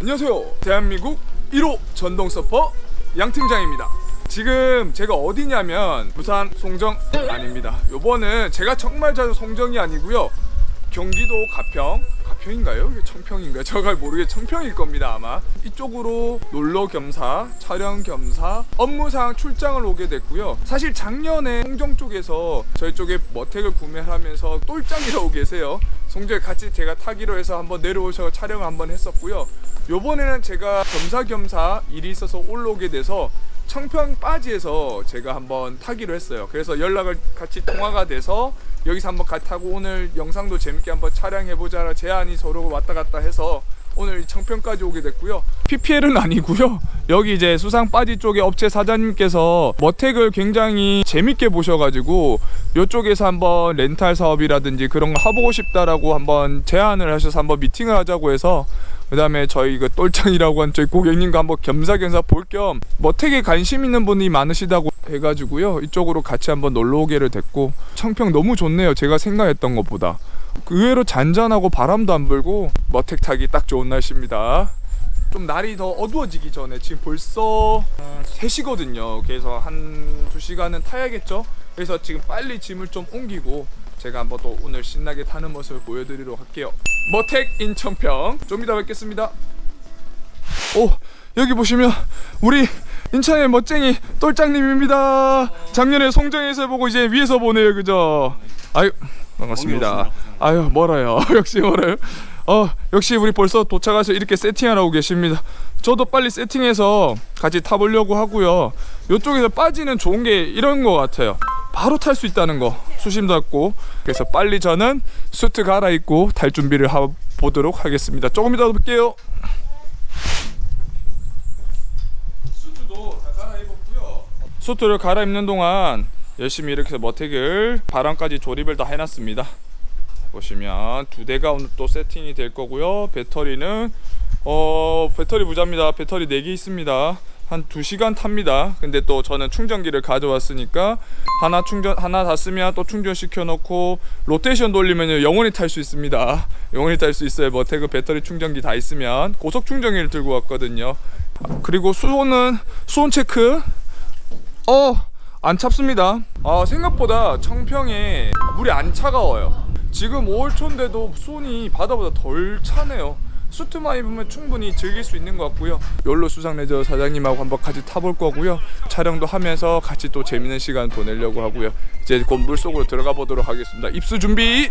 안녕하세요. 대한민국 1호 전동 서퍼 양 팀장입니다. 지금 제가 어디냐면 부산 송정 아닙니다. 요번은 제가 정말 자주 송정이 아니고요. 경기도 가평 가평인가요? 이게 청평인가요? 제가 모르게 청평일 겁니다 아마 이쪽으로 놀러 겸사 촬영 겸사 업무상 출장을 오게 됐고요 사실 작년에 송정 쪽에서 저희 쪽에 머택을 구매를 하면서 똘짱이라고 계세요 송정에 같이 제가 타기로 해서 한번 내려오셔서 촬영을 한번 했었고요 요번에는 제가 겸사겸사 일이 있어서 올라오게 돼서 청평 빠지에서 제가 한번 타기로 했어요. 그래서 연락을 같이 통화가 돼서 여기서 한번 같이 타고 오늘 영상도 재밌게 한번 촬영해 보자 제안이 서로 왔다 갔다 해서 오늘 청평까지 오게 됐고요. PPL은 아니고요. 여기 이제 수상 빠지 쪽에 업체 사장님께서 머택을 굉장히 재밌게 보셔가지고 이쪽에서 한번 렌탈 사업이라든지 그런 거 해보고 싶다라고 한번 제안을 하셔서 한번 미팅을 하자고 해서 그 다음에 저희 그 똘짱이라고 한 저희 고객님과 한번 겸사겸사 볼 겸 머택에 관심 있는 분이 많으시다고 해가지고요. 이쪽으로 같이 한번 놀러 오게를 됐고 청평 너무 좋네요. 제가 생각했던 것보다. 의외로 잔잔하고 바람도 안 불고 머택 타기 딱 좋은 날씨입니다. 좀 날이 더 어두워지기 전에 지금 벌써 3시거든요. 그래서 한 2시간은 타야겠죠? 그래서 지금 빨리 짐을 좀 옮기고 제가 한번 또 오늘 신나게 타는 모습을 보여드리도록 할게요. 머택 인천평. 좀 이따 뵙겠습니다. 오 여기 보시면 우리 인천의 멋쟁이 똘짱님입니다. 작년에 송정에서 보고 이제 위에서 보네요 그죠? 아유 반갑습니다. 아유 멀어요. 역시 멀어요. 어 역시 우리 벌써 도착해서 이렇게 세팅을 하고 계십니다. 저도 빨리 세팅해서 같이 타보려고 하고요. 이쪽에서 빠지는 좋은 게 이런 거 같아요. 바로 탈 수 있다는 거. 수심도 없고. 그래서 빨리 저는 수트 갈아입고 탈 준비를 하 보도록 하겠습니다. 조금 이따 뵐게요 수트도 다 갈아입었고요 수트를 갈아입는 동안 열심히 이렇게 머택을 바람까지 조립을 다 해놨습니다 보시면 두 대가 오늘 또 세팅이 될 거고요. 배터리는 어 배터리 부자입니다. 배터리 4개 있습니다. 한 2시간 탑니다. 근데 또 저는 충전기를 가져왔으니까 하나 충전 하나 다 쓰면 또 충전시켜 놓고 로테이션 돌리면 영원히 탈 수 있습니다. 영원히 탈 수 있어요. 머태그 배터리 충전기 다 있으면 고속 충전기를 들고 왔거든요. 그리고 수온은 수온 체크 어, 안 찹습니다. 아, 생각보다 청평에 물이 안 차가워요. 지금 5월 초인데도 수온이 바다보다 덜 차네요. 수트만 입으면 충분히 즐길 수 있는 것 같고요. 열로 수상 레저 사장님하고 한번 같이 타볼 거고요. 촬영도 하면서 같이 또 재밌는 시간 보내려고 하고요. 이제 곧 물속으로 들어가 보도록 하겠습니다. 입수 준비.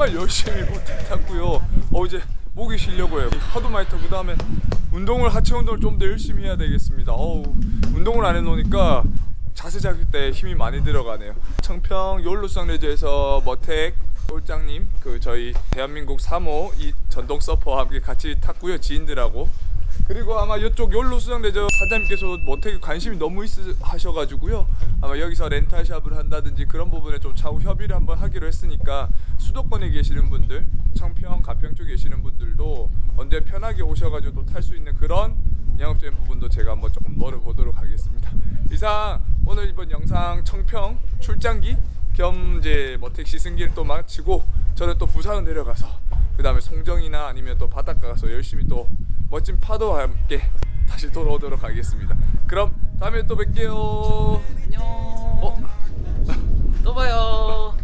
정말 열심히 못해 탔고요. 어 이제 목이 쉬려고 해요. 하도 많이 타고 그 다음에 운동을 하체 운동을 좀 더 열심히 해야 되겠습니다. 어우 운동을 안 해놓으니까 자세 잡을 때 힘이 많이 들어가네요. 청평 열로상 레저에서 머택 똘장님 그 저희 대한민국 3호 이 전동 서퍼와 함께 같이 탔고요 지인들하고 그리고 아마 이쪽 열로 수상대저 사장님께서 모택에 관심이 너무 있으셔가지고요. 아마 여기서 렌탈샵을 한다든지 그런 부분에 좀 차후 협의를 한번 하기로 했으니까 수도권에 계시는 분들 청평 가평 쪽에 계시는 분들도 언제 편하게 오셔가지고 또탈수 있는 그런 영업적인 부분도 제가 한번 조금 노려보도록 하겠습니다. 이상 오늘 이번 영상 청평 출장기 겸 이제 머택 시 승기를 또 마치고 저는 또 부산으로 내려가서 그 다음에 송정이나 아니면 또 바닷가 가서 열심히 또 멋진 파도와 함께 다시 돌아오도록 하겠습니다. 그럼 다음에 또 뵐게요. 안녕. 어? 또 봐요.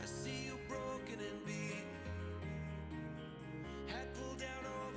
I see you